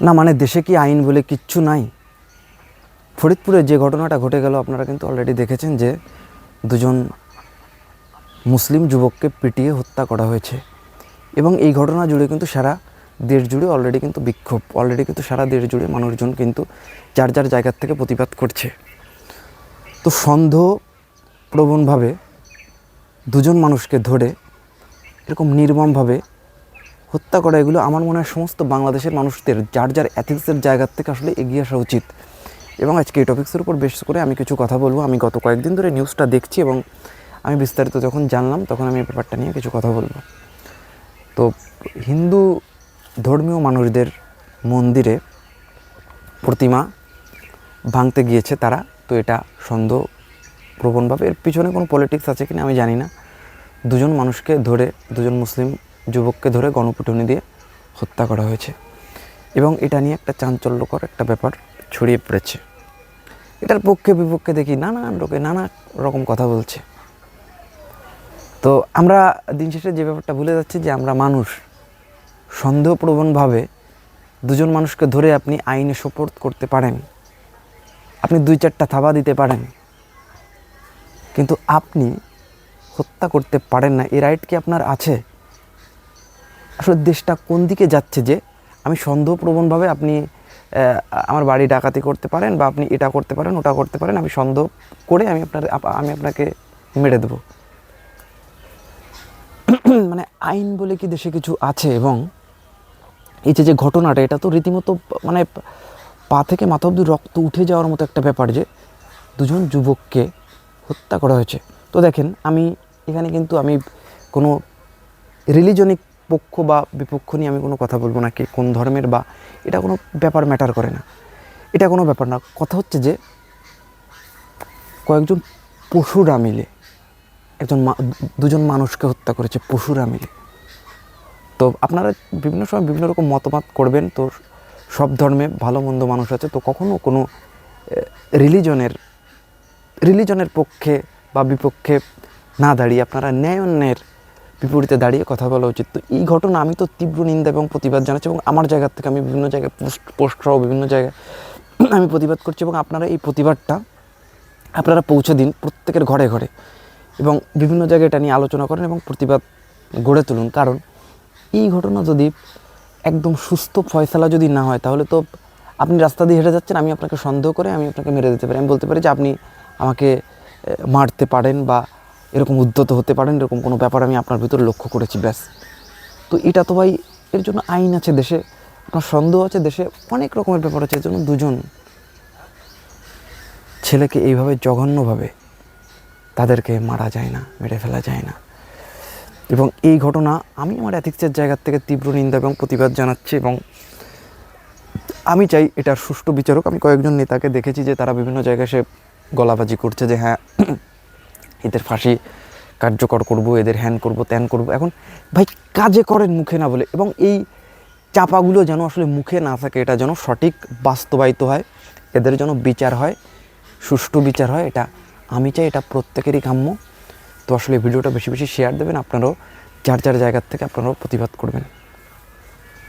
না মানে দেশে কি আইন বলে কিচ্ছু নাই? ফরিদপুরে যে ঘটনাটা ঘটে গেল, আপনারা কিন্তু অলরেডি দেখেছেন যে দুজন মুসলিম যুবককে পিটিয়ে হত্যা করা হয়েছে। এবং এই ঘটনা জুড়ে কিন্তু সারা দেশ জুড়ে অলরেডি কিন্তু বিক্ষোভ অলরেডি কিন্তু সারা দেশ জুড়ে মানুষজন কিন্তু যার যার জায়গার থেকে প্রতিবাদ করছে। তো সন্দেহ প্রবণভাবে দুজন মানুষকে ধরে এরকম নির্মমভাবে হত্যা করা, এগুলো আমার মনে হয় সমস্ত বাংলাদেশের মানুষদের, যার যার অ্যাথিক্সের জায়গার থেকে আসলে এগিয়ে আসা উচিত। এবং আজকে এই টপিক্সের উপর বেশ করে আমি কিছু কথা বলব। আমি গত কয়েকদিন ধরে নিউজটা দেখছি এবং আমি বিস্তারিত যখন জানলাম, তখন আমি এই ব্যাপারটা নিয়ে কিছু কথা বলব। তো হিন্দু ধর্মীয় মানুষদের মন্দিরে প্রতিমা ভাঙতে গিয়েছে তারা, তো এটা সন্দেহ প্রবণভাবে। এর পিছনে কোনো পলিটিক্স আছে কিনা আমি জানি না। দুজন মানুষকে ধরে, দুজন মুসলিম যুবককে ধরে গণপিটুনি দিয়ে হত্যা করা হয়েছে। এবং এটা নিয়ে একটা চাঞ্চল্যকর একটা ব্যাপার ছড়িয়ে পড়েছে। এটার পক্ষে বিপক্ষে দেখি নানান লোকে নানা রকম কথা বলছে। তো আমরা দিন শেষে যে ব্যাপারটা ভুলে যাচ্ছি যে আমরা মানুষ, সন্দেহপ্রবণভাবে দুজন মানুষকে ধরে আপনি আইনে সোপর্দ করতে পারেন। আপনি দুই চারটা থাবা দিতে পারেন। কিন্তু আপনি হত্যা করতে পারেন না, এ রাইট কি আপনার আছে? আসলে দেশটা কোন দিকে যাচ্ছে যে আমি সন্দেহপ্রবণভাবে আপনি আমার বাড়ি ডাকাতি করতে পারেন বা আপনি এটা করতে পারেন, ওটা করতে পারেন, আমি সন্দেহ করে আমি আপনার আমি আপনাকে মেরে দেবো। মানে আইন বলে কি দেশে কিছু আছে এবং এই যে যে ঘটনাটা, এটা তো রীতিমতো মানে পা থেকে মাথা অব্দি রক্ত উঠে যাওয়ার মতো একটা ব্যাপার যে দুজন যুবককে হত্যা করা হয়েছে। তো দেখেন, আমি এখানে কিন্তু আমি কোনো রিলিজনিক পক্ষ বা বিপক্ষ নিয়ে আমি কোনো কথা বলব না কে কোন ধর্মের বা এটা কোনো ব্যাপার ম্যাটার করে না। এটা কোনো ব্যাপার না। কথা হচ্ছে যে কয়েকজন পশুরা মিলে, একজন দুজন মানুষকে হত্যা করেছে পশুরা মিলে। তো আপনারা বিভিন্ন সময় বিভিন্ন রকম মতামত করবেন, তো সব ধর্মে ভালো মন্দ মানুষ আছে, তো কখনও কোনো রিলিজনের রিলিজনের পক্ষে বা বিপক্ষে না দাঁড়িয়ে আপনারা ন্যায় অন্যায়ের বিপরীতে দাঁড়িয়ে কথা বলা উচিত। তো এই ঘটনা আমি তো তীব্র নিন্দা এবং প্রতিবাদ জানাচ্ছি এবং আমার জায়গা থেকে আমি বিভিন্ন জায়গায় পোস্ট পোস্ট সহ বিভিন্ন জায়গায় আমি প্রতিবাদ করছি এবং আপনারা এই প্রতিবাদটা আপনারা পৌঁছে দিন প্রত্যেকের ঘরে ঘরে এবং বিভিন্ন জায়গায় এটা নিয়ে আলোচনা করেন এবং প্রতিবাদ গড়ে তুলুন। কারণ এই ঘটনা যদি একদম সুস্থ ফয়সালা যদি না হয়, তাহলে তো আপনি রাস্তা দিয়ে হেঁটে যাচ্ছেন, আমি আপনাকে সন্দেহ করে আমি আপনাকে মেরে দিতে পারি। আমি বলতে পারি যে আপনি আমাকে মারতে পারেন বা এরকম উদ্যত হতে পারেন, এরকম কোনো ব্যাপার আমি আপনার ভিতরে লক্ষ্য করেছি, ব্যাস। তো এটা তো ভাই, এর জন্য আইন আছে দেশে, আপনার সন্দেহ আছে দেশে, অনেক রকমের ব্যাপার আছে, এর জন্য দুজন ছেলেকে এইভাবে জঘন্যভাবে তাদেরকে মারা যায় না, মেরে ফেলা যায় না। এবং এই ঘটনা আমি আমার অ্যাথিক্সের জায়গার থেকে তীব্র নিন্দা এবং প্রতিবাদ জানাচ্ছি এবং আমি চাই এটার সুষ্ঠু বিচারক। আমি কয়েকজন নেতাকে দেখেছি যে তারা বিভিন্ন জায়গায় সে গলাবাজি করছে যে হ্যাঁ এদের ফাঁসি কার্যকর করব, এদের হ্যান করব, ত্যান করব। এখন ভাই কাজে করেন মুখে না বলে এবং এই চাপাগুলো যেন আসলে মুখে না থাকে, এটা যেন সঠিক বাস্তবায়িত হয়, এদের যেন বিচার হয়, সুষ্ঠু বিচার হয়, এটা আমি চাই, এটা প্রত্যেকেরই কাম্য। তো আসলে ভিডিওটা বেশি বেশি শেয়ার দেবেন, আপনারাও যার যার জায়গার থেকে আপনারাও প্রতিবাদ করবেন।